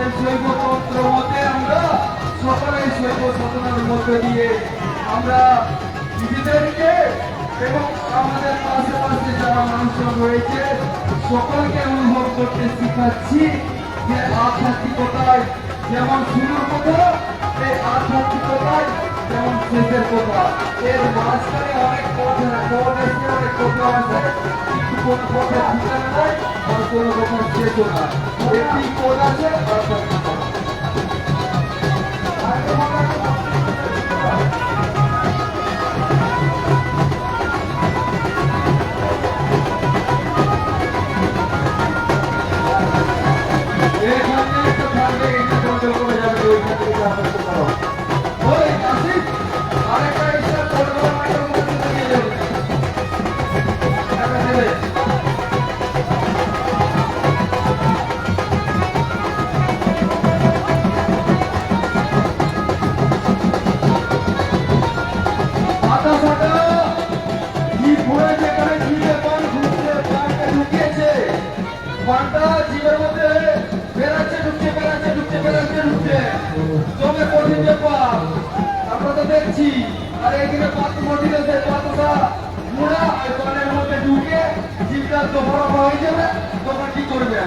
সেই শৈব তন্ত্র মতে আমরা সকলেই শৈব সাধনার মধ্যে দিয়ে আমরা নিজেদেরকে এবং আমাদের পাশে পাশে যারা মানুষজন রয়েছে, সকলকে অনুভব করতে শিখাচ্ছি যে আধ্যাত্মিকতায় যেমন শুরুর কথা, এই আধ্যাত্মিকতায় যেমন শেষের কথা। এর মাঝখানে অনেক পথ পথ এসে কোনো পথের ঠিকানা নাই আর কোনো কথার শেষও না একটি পথ আছে এখানে একটা থাকবে এটা কন্ট্রোল করে যাবে ওইখান থেকে যা পানটা জীবের মধ্যে বেড়াচ্ছে, ঢুকছে বেড়াচ্ছে ঢুকছে বেড়াচ্ছে, ঢুকছে। জমে কঠিন ব্যাপার আমরা তো দেখছি। আর এদিকে পাত মঠিলে সে পাতটা মুড়া ওই মধ্যে ঢুকে জীবটা দফা হয়ে যাবে, তখন কি করবে?